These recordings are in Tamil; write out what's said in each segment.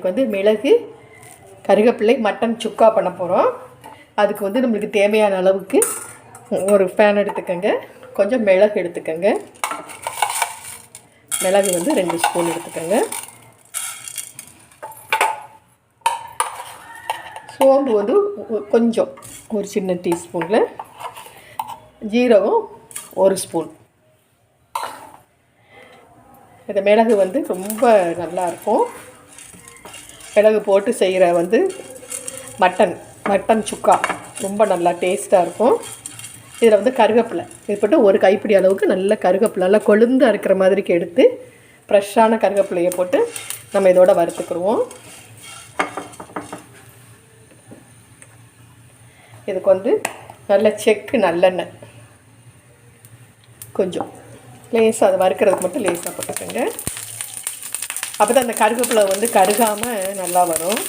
இன்றைக்கி வந்து மிளகு கருவேப்பிலை மட்டன் சுக்கா பண்ண போகிறோம் அதுக்கு வந்து நம்மளுக்கு தேவையான அளவுக்கு ஒரு ஃபேன் எடுத்துக்கோங்க. கொஞ்சம் மிளகு எடுத்துக்கோங்க. மிளகு வந்து ரெண்டு ஸ்பூன் எடுத்துக்கோங்க. சோம்பு வந்து கொஞ்சம் ஒரு சின்ன டீஸ்பூனில் ஜீரகம் ஒரு ஸ்பூன் இந்த மிளகு வந்து ரொம்ப நல்லா இருக்கும். மிளகு போட்டு செய்கிற வந்து மட்டன் மட்டன் சுக்கா. ரொம்ப நல்லா டேஸ்ட்டாக இருக்கும். இதில் வந்து கருவேப்பிலை. இது போட்டு ஒரு கைப்பிடி அளவுக்கு நல்ல கருவேப்பிலை நல்லா கொழுந்து அறுக்கிற மாதிரிக்கு எடுத்து ஃப்ரெஷ்ஷான கருவேப்பிலையை போட்டு நம்ம இதோட வறுத்துக்குருவோம். இதுக்கு வந்து நல்ல செக்கு நல்லெண்ணெய். கொஞ்சம். லேசாக அதை வறுக்கிறதுக்கு மட்டும் லேசாக போட்டுக்கோங்க. அப்போ தான் அந்த கருவேப்பிலை வந்து கருகாமல் நல்லா வரும்.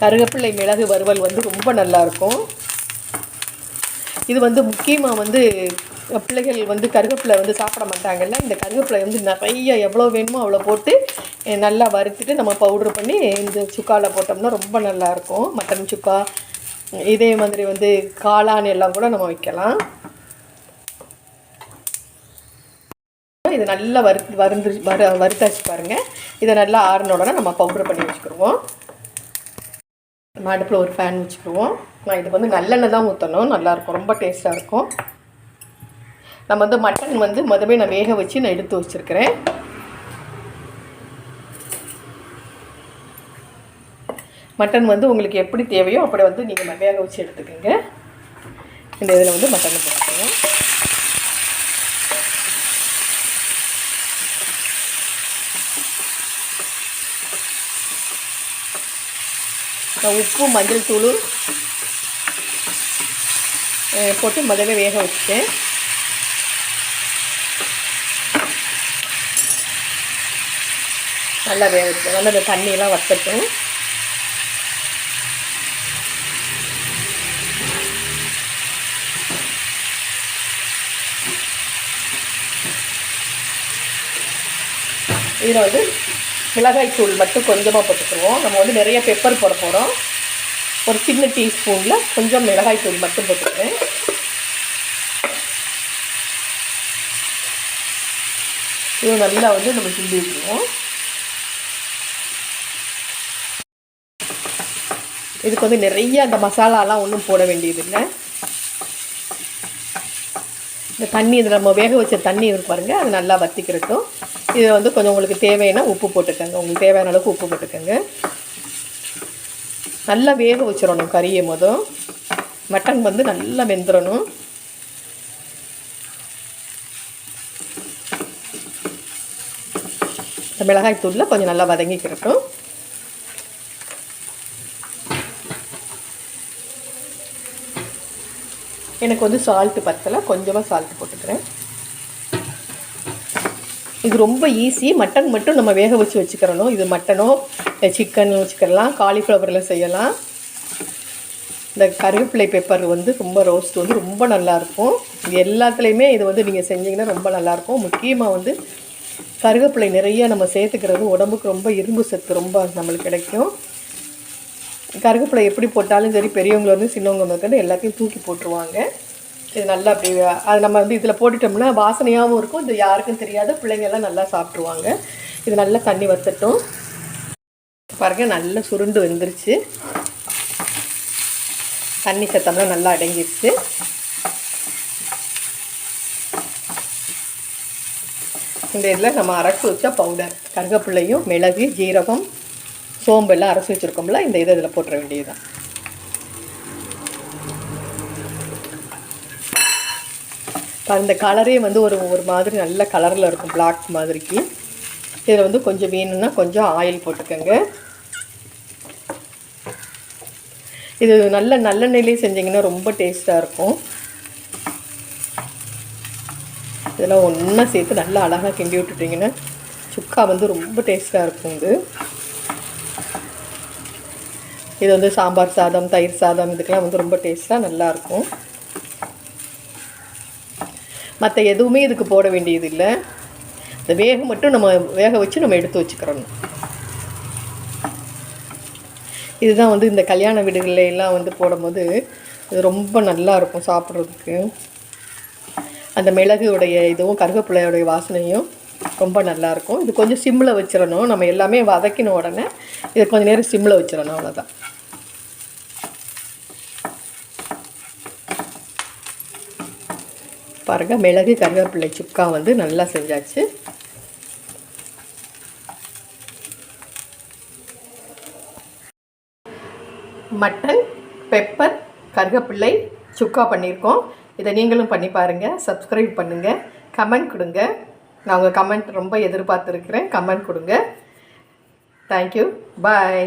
கருவேப்பிலை மிளகு வறுவல் வந்து ரொம்ப நல்லாயிருக்கும். இது வந்து முக்கியமாக வந்து பிள்ளைகள் வந்து கருவேப்பிலை வந்து சாப்பிட மாட்டாங்கல்ல இந்த கருவேப்பிலை வந்து நிறைய எவ்வளோ வேணுமோ அவ்வளோ போட்டு நல்லா வறுத்துட்டு நம்ம பவுட்ரு பண்ணி இந்த சுக்காவில் போட்டோம்னா ரொம்ப நல்லாயிருக்கும். மட்டன் சுக்கா இதே மாதிரி வந்து காளான் எல்லாம் கூட நம்ம வைக்கலாம். இது நல்லா வறு வருந்து வறு வறுத்தாச்சு பாருங்கள் இதை நல்லா ஆறினோடனே நம்ம பவுட்ரு பண்ணி வச்சுக்கிடுவோம். நம்ம அடுப்பில் ஒரு ஃபேன் வச்சுக்கிடுவோம். நான் இதுக்கு வந்து நல்லெண்ணெய் தான் ஊற்றணும் நல்லாயிருக்கும் ரொம்ப டேஸ்ட்டாக இருக்கும். நம்ம வந்து மட்டன் வந்து முதவே நான் வேக வச்சு நான் எடுத்து வச்சுருக்கிறேன். மட்டன் வந்து உங்களுக்கு எப்படி தேவையோ அப்படி வந்து நீங்கள் வேக வச்சு எடுத்துக்கோங்க. இந்த இதில் வந்து மட்டன் போட்டுக்கோங்க. உப்பு மஞ்சள் தூள் அஹ், போட்டு முதல்ல வேக வச்சுட்டேன். நல்லா வேக நல்லா தண்ணியெல்லாம் வத்தட்டும். இதில் வந்து மிளகாய் தூள் மட்டும் கொஞ்சமாக போட்டுக்குருவோம் நம்ம வந்து நிறைய பெப்பர் போட போகிறோம் ஒரு சின்ன டீஸ்பூனில் கொஞ்சம் மிளகாய் தூள் மட்டும் போட்டுக்கிறேன். இது நல்லா வந்து நம்ம கிண்டி விட்டுருவோம். இதுக்கு வந்து நிறைய அந்த மசாலாலாம் ஒன்றும் போட வேண்டியதில்லை. இந்த தண்ணி இதில் நம்ம வேக வச்ச தண்ணி இருக்கு அது நல்லா வத்திக்கிறட்டும் இதை வந்து கொஞ்சம் உங்களுக்கு தேவையான உப்பு போட்டுக்கோங்க. உங்களுக்கு தேவையான அளவுக்கு உப்பு போட்டுக்கோங்க. நல்லா வேக வச்சிடணும் கறியை மொதல். மட்டன் வந்து நல்லா வெந்துடணும். இந்த மிளகாய் தூளில் கொஞ்சம் நல்லா வதங்கிக்கிறட்டும் எனக்கு வந்து சால்ட்டு பத்தலை கொஞ்சமாக சால்ட்டு போட்டுக்கிறேன். இது ரொம்ப ஈஸி மட்டன் மட்டும் நம்ம வேக வச்சு வச்சுக்கிறணும். இது மட்டனோ சிக்கன் வச்சுக்கலாம். காலிஃப்ளவரில் செய்யலாம். இந்த கருவேப்பிலை பெப்பர் வந்து ரொம்ப ரோஸ்ட் வந்து ரொம்ப நல்லாயிருக்கும். இது எல்லாத்துலேயுமே இது வந்து நீங்கள் செஞ்சீங்கன்னா ரொம்ப நல்லாயிருக்கும். முக்கியமாக வந்து கருவேப்பிலை நிறைய நம்ம சேர்த்துக்கிறது உடம்புக்கு ரொம்ப இரும்பு சத்து ரொம்ப நம்மளுக்கு கிடைக்கும். கருவேப்பிலை எப்படி போட்டாலும் சரி பெரியவங்க வந்து சின்னவங்க முதற்கொண்டு எல்லாத்தையும் தூக்கி போட்டுருவாங்க. இது நல்லா அப்படி அது நம்ம வந்து இதில் போட்டுட்டோம்னா வாசனையாகவும் இருக்கும். இது யாருக்கும் தெரியாது. பிள்ளைங்கள்லாம் நல்லா சாப்பிட்ருவாங்க இது நல்லா தண்ணி வத்தட்டும். பாருங்க நல்லா சுருண்டு வந்துருச்சு. தண்ணி சத்தம்லாம் நல்லா அடங்கிருச்சு. இந்த இதில் நம்ம அரைச்சி வச்ச பவுடர் கருகப்பிள்ளையும் மிளகு ஜீரகம் சோம்பு எல்லாம் அரைச்சி வச்சுருக்கோம்ல இந்த இதை இதில் போட்டுற வேண்டியதுதான். அந்த கலரே வந்து ஒரு ஒரு மாதிரி நல்ல கலரில் இருக்கும் பிளாக் மாதிரிக்கு. இதில் வந்து கொஞ்சம் வேணும்னா கொஞ்சம் ஆயில் போட்டுக்கோங்க. இது நல்ல நல்லெண்ணெயிலே செஞ்சிங்கன்னா ரொம்ப டேஸ்ட்டாக இருக்கும். இதெல்லாம் ஒன்றா சேர்த்து நல்லா அழகாக கிண்டி விட்டுட்டிங்கன்னா சுக்கா வந்து ரொம்ப டேஸ்ட்டாக இருக்கும் இது. இது வந்து சாம்பார் சாதம் தயிர் சாதம் இதுக்கெல்லாம் வந்து ரொம்ப டேஸ்ட்டாக நல்லாயிருக்கும் மற்ற எதுவுமே இதுக்கு போட வேண்டியதில்லை. இந்த வேக மட்டும் நம்ம வேக வச்சு நம்ம எடுத்து வச்சுக்கிறோம் இதுதான் வந்து இந்த கல்யாண வீடுகளில் எல்லாம் வந்து போடும்போது இது ரொம்ப நல்லா இருக்கும் சாப்பிட்றதுக்கு. அந்த மிளகுடைய இதுவும் கருவேப்பிலையோடைய வாசனையும் ரொம்ப நல்லாயிருக்கும் இது கொஞ்சம் சிம்மில் வச்சிடணும். நம்ம எல்லாமே வதக்கின உடனே இதை கொஞ்சம் நேரம் சிம்மில் வச்சிடணும் அவ்வளோதான் பாருங்க மிளகு கருவேப்பிள்ளை சுக்கா வந்து நல்லா செஞ்சாச்சு. மட்டன் பெப்பர் கருவேப்பிள்ளை சுக்கா பண்ணியிருக்கோம். இதை நீங்களும் பண்ணி பாருங்கள் சப்ஸ்கிரைப் பண்ணுங்கள் கமெண்ட் கொடுங்க. நான் உங்கள் கமெண்ட் ரொம்ப எதிர்பார்த்துருக்கிறேன் கமெண்ட் கொடுங்க. Thank you bye